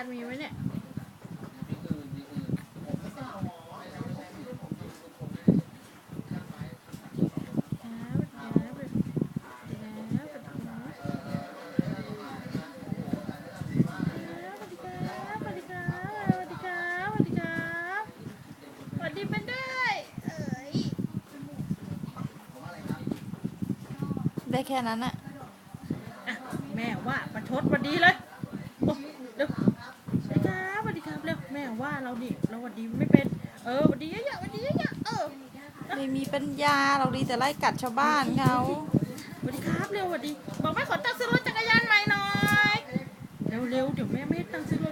ติมีไหมเนี่ยวัสดีครับสวัสดีครับสวัสดีครับสวัสดีเป็นได้เอ้ยได้แค่นั้นอะอะแม่ว่าประชดสวัสดีเลยโอ้เดี๋ยวสวัสดีครับสวัสดีครับเร็ วแม่ว่าเราดิเราสวัสดีไม่เป็น เออสวัสดีเยอะๆสวัสดีเยอะๆเออไม่มีปัญญาเราดีแต่ไล่กัดชาวบ้านเขาสวัสดีครับเร็วสวัสดี บอกแม่ขอตังค์ซื้อรถจักรยานใหม่หน่อย เร็วๆเดี๋ยวแม่ไม่ให้ตังค์ซื้อร